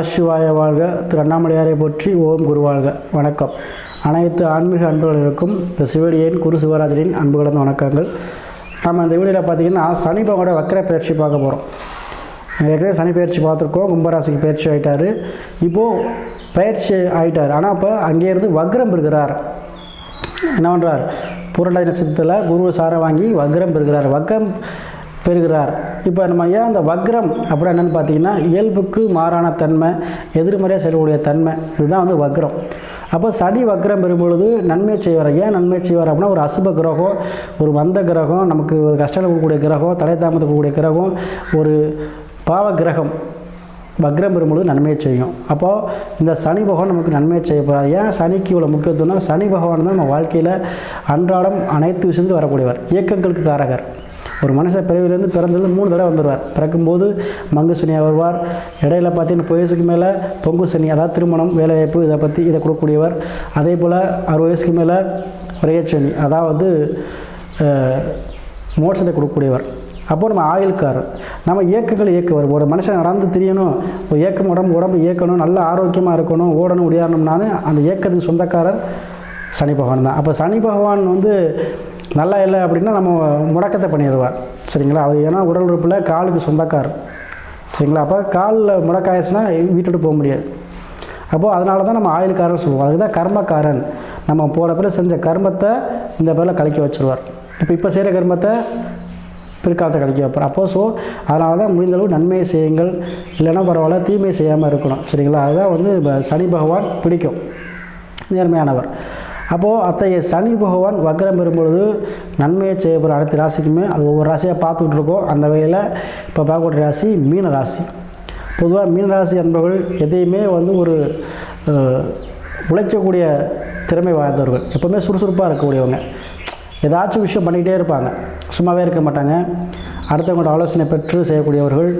நமசிவாய வாழ்க. திரு அண்ணாமலையாரை போற்றி ஓம் குரு வாழ்க. வணக்கம். அனைத்து ஆன்மீக அன்புகளுக்கும் இந்த சிவடியின் குரு சிவராஜரின் அன்பு கலந்த வணக்கங்கள். நம்ம இந்த வீடியோவில் பார்த்தீங்கன்னா சனி பகவானோட வக்கர பயிற்சி பார்க்க போகிறோம் ஏற்கனவே சனி பயிற்சி பார்த்துருக்கோம் கும்பராசிக்கு பயிற்சி ஆகிட்டார் இப்போது பயிற்சி ஆகிட்டார் ஆனால் இப்போ அங்கேருந்து வக்ரம் இருக்கிறார் என்ன பண்ணுறார் புரட்டாதி நட்சத்திரத்தில் குரு சாரை வாங்கி வக்ரம் பெறுகிறார். வக்ரம் பெறுகிறார். இப்போ நம்ம ஏன் அந்த வக்ரம் அப்படி என்னென்னு பார்த்தீங்கன்னா இயல்புக்கு மாறான தன்மை எதிர்மறையாக செல்லக்கூடிய தன்மை இதுதான் வந்து வக்ரம். அப்போ சனி வக்ரம் பெறும்பொழுது நன்மை செய்வார். ஏன் நன்மை செய்வார் அப்படின்னா ஒரு அசுப கிரகம் ஒரு வந்த கிரகம் நமக்கு ஒரு கஷ்டம் கொடுக்கக்கூடிய கிரகம் தலை தாமதக்கூடிய கிரகம் ஒரு பாவ கிரகம். வக்ரம் பெறும்பொழுது நன்மையை செய்யும். அப்போது இந்த சனி பகவான் நமக்கு நன்மையை செய்ய போகிறார் ஏன் சனிக்கு இவ்வளோ முக்கியத்துவம்னா சனி பகவான் தான் நம்ம வாழ்க்கையில் அன்றாடம் அனைத்து விஷயத்துக்கும் வரக்கூடியவர். இயக்கங்களுக்கு காரகர். ஒரு மனுஷன் பிறவிலேருந்து பிறந்ததுலேருந்து மூணு தடவை வந்துடுவார். பிறக்கும்போது மங்கு சனியாக வருவார். இடையில பார்த்தீங்கன்னா வயசுக்கு மேலே பொங்கு சனி அதாவது திருமணம் வேலைவாய்ப்பு இதை பற்றி இதை கொடுக்கக்கூடியவர். அதே போல் அறுபது வயசுக்கு மேலே விரையச்சனி அதாவது மோட்சத்தை கொடுக்கக்கூடியவர். அப்போ நம்ம ஆயுள்காரர். நம்ம இயக்கங்கள் இயக்குவார். ஒரு மனுஷன் நடந்து தெரியணும். ஒரு இயக்கம் உடம்பு உடம்பு இயக்கணும். நல்ல ஆரோக்கியமாக இருக்கணும். ஓடணும் ஓடியாரணும்னாலும் அந்த இயக்கத்துக்கு சொந்தக்காரர் சனி பகவான் தான். அப்போ சனி பகவான் வந்து நல்லா இல்லை அப்படின்னா நம்ம முடக்கத்தை பண்ணிடுவார். சரிங்களா? அது ஏன்னா உடல் உறுப்பில் காலுக்கு சொந்தக்கார். சரிங்களா? அப்போ காலில் முடக்காயிடுச்சுன்னா வீட்டுட்டு போக முடியாது. அப்போது அதனால தான் நம்ம ஆயுள்காரன் சொல்லுவோம். அதுக்கு தான் கர்மக்காரன். நம்ம போன பிறகு செஞ்ச கர்மத்தை இந்த பேரில் கழிக்க வச்சுருவார். இப்போ இப்போ செய்கிற கர்மத்தை பிற்காலத்தை கழிக்க வைப்பார். அப்போ ஸோ அதனால தான் முடிந்தளவு நன்மையை செய்யுங்கள். இல்லைன்னா பரவாயில்ல தீமை செய்யாமல் இருக்கணும். சரிங்களா? அதுதான் வந்து சனி பகவான் பிடிக்கும். நேர்மையானவர். அப்போது அத்தகைய சனி பகவான் வக்ரம் பெறும்பொழுது நன்மையை செய்யப்படுற அனைத்து ராசிக்குமே அது ஒவ்வொரு ராசியாக பார்த்துக்கிட்டு இருக்கோம். அந்த வகையில் இப்போ பார்க்கக்கூடிய ராசி மீன ராசி. பொதுவாக மீன ராசி என்பவர்கள் எதையுமே வந்து ஒரு உழைக்கக்கூடிய திறமை வாய்ந்தவர்கள். எப்போவுமே சுறுசுறுப்பாக இருக்கக்கூடியவங்க. ஏதாச்சும் விஷயம் பண்ணிக்கிட்டே இருப்பாங்க. சும்மாவே இருக்க மாட்டாங்க. அடுத்தவங்களோட ஆலோசனை பெற்று செய்யக்கூடியவர்கள்.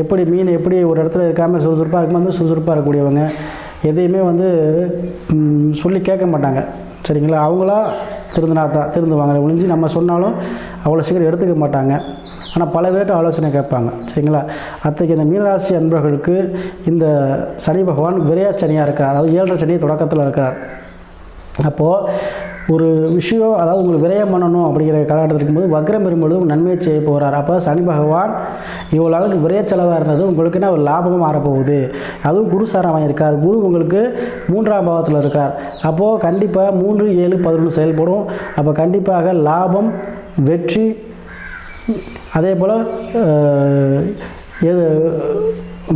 எப்படி மீன் எப்படி ஒரு இடத்துல இருக்காமல் சுறுசுறுப்பாக இருக்கும்போது சுறுசுறுப்பாக இருக்கக்கூடியவங்க. எதையுமே வந்து சொல்லி கேட்க மாட்டாங்க. சரிங்களா? அவங்களா திருந்தினா தான் திருந்துவாங்க ஒழிஞ்சு நம்ம சொன்னாலும் அவ்வளோ சீக்கிரம் எடுத்துக்க மாட்டாங்க. ஆனால் பல பேர்கிட்ட ஆலோசனை கேட்பாங்க. சரிங்களா? அத்தகைய இந்த மீனராசி அன்பர்களுக்கு இந்த சனி பகவான் விரையா சனியாக இருக்கார். அதாவது ஏழரை சனி தொடக்கத்தில் இருக்கிறார் அப்போது ஒரு விஷயம் அதாவது உங்களுக்கு விரயம் பண்ணணும் அப்படிங்கிற காலகட்டத்தில் இருக்கும்போது வக்ரம் பெறும்பொழுது நன்மையை செய்ய போகிறார் அப்போ சனி பகவான் இவ்வளோ அளவுக்கு விரைய செலவாக இருந்தது உங்களுக்கு என்ன ஒரு லாபமும் மாறப்போகுது. அதுவும் குரு சாரமாக இருக்கார் குரு உங்களுக்கு மூன்றாம் பாவத்தில் இருக்கார். அப்போது கண்டிப்பாக மூன்று ஏழு பதினொன்று செயல்படும். அப்போ கண்டிப்பாக லாபம் வெற்றி அதே போல் எது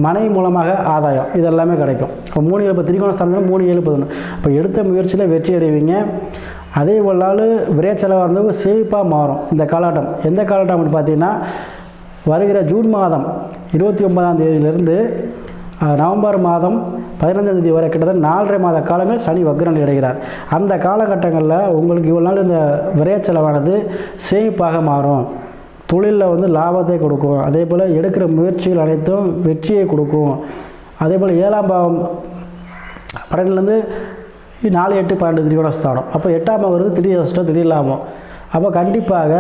மனை மூலமாக ஆதாயம் இதெல்லாமே கிடைக்கும். இப்போ மூணு ஏழு இப்போ திரிகோண மூணு ஏழு பதினொன்று. இப்போ எடுத்த முயற்சியில் வெற்றி அடைவீங்க. அதே போலால் விரைச்செலவாக இருந்தவங்க சேமிப்பாக மாறும். இந்த காலகட்டம் எந்த காலகட்டம்னு அப்படின்னு பார்த்தீங்கன்னா வருகிற ஜூன் மாதம் இருபத்தி ஒன்பதாம் தேதியிலிருந்து நவம்பர் மாதம் பதினஞ்சாம் தேதி வரை கிட்டத்தட்ட நாலரை மாத காலங்கள் சனி வக்ரன் அடைகிறார் அந்த காலகட்டங்களில் உங்களுக்கு இவ்வளோ நாள் இந்த விரைச்சலவானது சேமிப்பாக மாறும். தொழிலில் வந்து லாபத்தை கொடுக்கும். அதே போல் எடுக்கிற முயற்சிகள் அனைத்தும் வெற்றியை கொடுக்கும். அதே போல் ஏழாம் பாவம் படகுலேருந்து நாலு எட்டு பன்னெண்டு திரியோட ஸ்தானம். அப்போ எட்டாம் வருது திடீர் நஷ்டம் திடீர் லாபம். அப்போ கண்டிப்பாக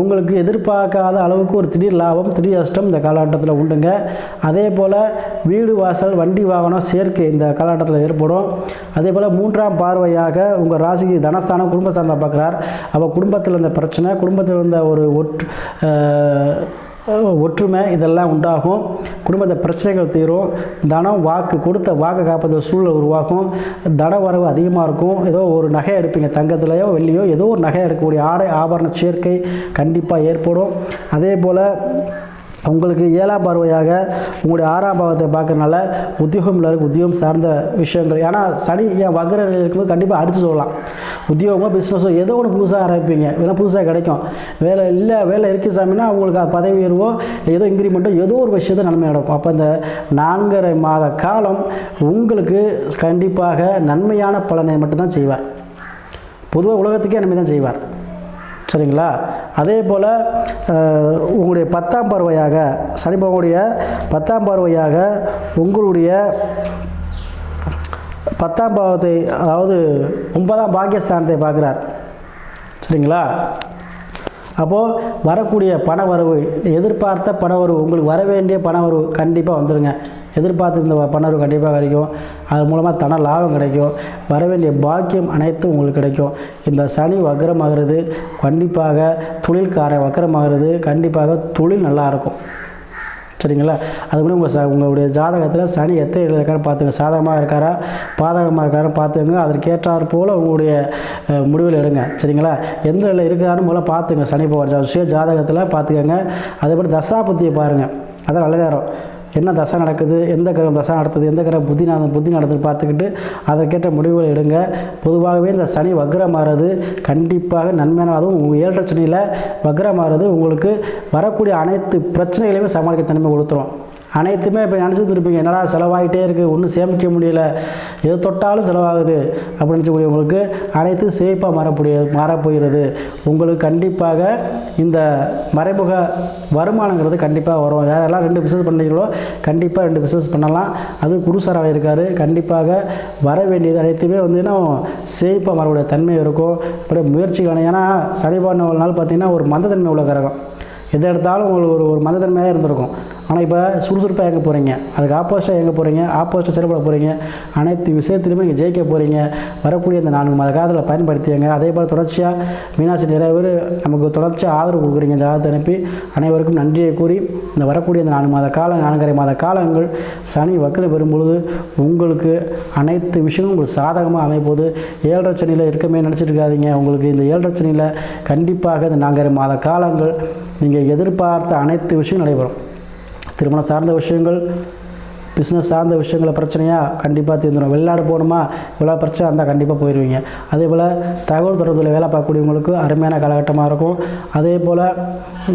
உங்களுக்கு எதிர்பார்க்காத அளவுக்கு ஒரு திடீர் லாபம் திடீர் அஷ்டம் இந்த காலகட்டத்தில் உண்டுங்க. அதே போல் வீடு வாசல் வண்டி வாகனம் சேர்க்கை இந்த காலகட்டத்தில் ஏற்படும். அதே போல் மூன்றாம் பார்வையாக உங்கள் ராசிக்கு தனஸ்தானம் குடும்பஸ்தானம் பார்க்குறார். அப்போ குடும்பத்தில் இருந்த பிரச்சனை குடும்பத்தில் இருந்த ஒரு ஒற்று ஒற்றுமை இதெல்லாம் உண்டாகும். குடும்பத்தை பிரச்சனைகள் தீரும். தனம் வாக்கு கொடுத்த வாக்கை காப்பது சூழல் உருவாகும் தன வரவு அதிகமாக இருக்கும். ஏதோ ஒரு நகை எடுப்பீங்க தங்கத்துலையோ வெள்ளியோ ஏதோ ஒரு நகை எடுக்கக்கூடிய ஆடை ஆபரண சேர்க்கை கண்டிப்பாக ஏற்படும். அதே போல் உங்களுக்கு ஏழாம் பார்வையாக உங்களுடைய ஆறாம் பாவத்தை பார்க்கறனால உத்தியோகம் இருக்கு உத்தியோகம் சார்ந்த விஷயங்கள். ஏன்னா சனி என் வக்ர இருக்கும்போது கண்டிப்பாக அடித்து சொல்லலாம். உத்தியோகமோ பிஸ்னஸோ ஏதோ ஒன்று புதுசாக ஆரம்பிப்பீங்க. வேணால் புதுசாக கிடைக்கும். வேலை இல்லை வேலை இருக்கு சாமின்னா உங்களுக்கு அது பதவி உயர்வோ ஏதோ இன்க்ரிமெண்ட்டோ ஏதோ ஒரு விஷயத்தை நன்மை நடக்கும். அப்போ இந்த நான்கரை மாத காலம் உங்களுக்கு கண்டிப்பாக நன்மையான பலனை மட்டும்தான் செய்வார். பொதுவாக உலகத்துக்கே நன்மை தான் செய்வார். சரிங்களா? அதே போல் உங்களுடைய பத்தாம் பார்வையாக சனி பகவானுடைய பத்தாம் பார்வையாக உங்களுடைய பத்தாம் பாவத்தை அதாவது ஒன்பதாம் பாக்கியஸ்தானத்தை பார்க்குறார். சரிங்களா? அப்போது வரக்கூடிய பண வரவு எதிர்பார்த்த பண வரவு உங்களுக்கு வர வேண்டிய பண வரவு கண்டிப்பாக வந்துடுங்க எதிர்பார்த்து இந்த பணம் கண்டிப்பாக கிடைக்கும். அது மூலமாக தன லாபம் கிடைக்கும். வர வேண்டிய பாக்கியம் அனைத்தும் உங்களுக்கு கிடைக்கும். இந்த சனி வக்கரமாகிறது கண்டிப்பாக தொழில்கார வக்கரமாகிறது கண்டிப்பாக தொழில் நல்லா இருக்கும். சரிங்களா? அது மாதிரி உங்கள் ச உங்களுடைய ஜாதகத்தில் சனி எத்தனை இருக்காரு பார்த்துங்க. சாதகமாக இருக்காரா? பாதகமாக இருக்காரா பார்த்துங்க. அதற்கேற்றாறு போல் உங்களுடைய முடிவில் எடுங்க. சரிங்களா? எந்த இதில் இருக்காருன்னு முதல்ல பார்த்துங்க. சனி போகிற சுய ஜாதகத்தில் பார்த்துக்கோங்க. அதே மாதிரி தசாபுத்தியை பாருங்கள் அதான் நல்ல நேரம். என்ன தசை நடக்குது எந்த கிரகம் தசை நடத்துது எந்த கிரகம் புத்தி நட புத்தி நடத்துன்னு பார்த்துக்கிட்டு அதற்கேற்ற முடிவுகள் எடுங்க. பொதுவாகவே இந்த சனி வக்ரமாகிறது கண்டிப்பாக நன்மையான அதுவும் உங்கள் ஏழரை சனியில் வக்ரமாகிறது உங்களுக்கு வரக்கூடிய அனைத்து பிரச்சனைகளையுமே சமாளிக்க தன்மை கொடுத்துரும். அனைத்துமே இப்போ நினச்சிட்டு இருப்பீங்க. என்னடா செலவாகிட்டே இருக்குது ஒன்றும் சேமிக்க முடியல எது தொட்டாலும் செலவாகுது அப்படின்னு நினச்சக்கூடியவங்களுக்கு அனைத்தும் சேஃபாக மாறக்கூடிய மாறப்போகிறது. உங்களுக்கு கண்டிப்பாக இந்த மறைமுக வருமானங்கிறது கண்டிப்பாக வரும். யாரெல்லாம் ரெண்டு பிஸ்னஸ் பண்ணீங்களோ கண்டிப்பாக ரெண்டு பிஸ்னஸ் பண்ணலாம். அது குருசாராக இருக்கார். கண்டிப்பாக வர வேண்டியது அனைத்துமே வந்து இன்னும் சேஃபாக வரக்கூடிய தன்மை இருக்கும். அப்படியே முயற்சிகள் ஏன்னா சனிபான ஒரு நாள் பார்த்தீங்கன்னா ஒரு மந்தத்தன்மை உள்ள கிரகம். எதை எடுத்தாலும் உங்களுக்கு ஒரு ஒரு மந்தத்தன்மையாக இருந்திருக்கும். ஆனால் இப்போ சுறுசுறுப்பாக எங்கே போகிறீங்க அதுக்கு ஆப்போசிட்டாக எங்கே போகிறீங்க ஆப்போசிட்டாக செயல்பட போகிறீங்க அனைத்து விஷயத்துலையுமே நீங்கள் ஜெயிக்க போகிறீங்க வரக்கூடிய இந்த நான்கு மாத காலத்தில் பயன்படுத்தியங்க அதே போல் தொடர்ச்சியாக மீனாட்சி நிறைய பேர் நமக்கு தொடர்ச்சியாக ஆதரவு கொடுக்குறீங்க. ஜாதகத்தை அனுப்பி அனைவருக்கும் நன்றியை கூறி இந்த வரக்கூடிய இந்த நான்கு மாத காலம் நான்கரை மாத காலங்கள் சனி வக்கில் வரும்பொழுது உங்களுக்கு அனைத்து விஷயங்களும் உங்களுக்கு சாதகமாக அமைப்போது ஏழரை சனியில் இருக்கமே நினச்சிட்டு இருக்காதீங்க. உங்களுக்கு இந்த ஏழரை சனியில் கண்டிப்பாக இந்த நான்கரை மாத காலங்கள் நீங்கள் எதிர்பார்த்த அனைத்து விஷயம் நடைபெறும். திருமணம் சார்ந்த விஷயங்கள் பிஸ்னஸ் சார்ந்த விஷயங்களை பிரச்சனையாக கண்டிப்பாக தீர்ந்துடும் வெளிநாடு போகணுமா இவ்வளோ பிரச்சனை இருந்தால் கண்டிப்பாக போயிடுவீங்க அதே போல் தகவல் தொடர்பில் வேலை பார்க்கக்கூடியவங்களுக்கு அருமையான காலகட்டமாக இருக்கும். அதே போல்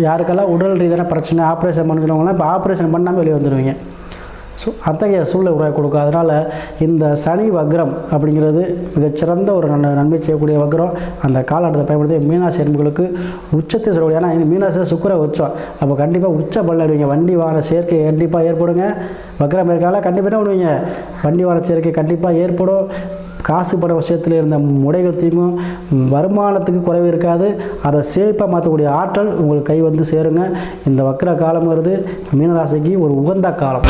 யாருக்கெல்லாம் உடல் ரீதியான பிரச்சனை ஆப்ரேஷன் பண்ணிக்கிறவங்களாம் இப்போ ஆப்ரேஷன் பண்ணாமல் வெளியே வந்துடுவீங்க ஸோ அத்தகைய சூழ்நிலை உருவாக்கி கொடுக்கும். அதனால் இந்த சனி வக்ரம் அப்படிங்கிறது மிகச்சிறந்த ஒரு நன் நன்மை செய்யக்கூடிய வக்ரம். அந்த காலகட்டத்தை பயன்படுத்தி மீனாசி எறும்புகளுக்கு உச்சத்தை சொல்லக்கூடிய ஏன்னா மீனாசி சுக்கர உச்சம். அப்போ கண்டிப்பாக உச்ச பல்லடுவீங்க வண்டி வாகன சேர்க்கை கண்டிப்பாக ஏற்படுங்க. வக்ரம் இருக்கால கண்டிப்பாக என்ன பண்ணுவீங்க? வண்டி வாகன சேர்க்கை கண்டிப்பாக ஏற்படும். காசு பட விஷயத்தில் இருந்த முடைகள் தீங்கும் வருமானத்துக்கு குறைவு இருக்காது. அதை சேஃபாக மாற்றக்கூடிய ஆற்றல் உங்களுக்கு கை வந்து சேருங்க. இந்த வக்கர காலங்கிறது மீனராசிக்கு ஒரு உகந்த காலம்.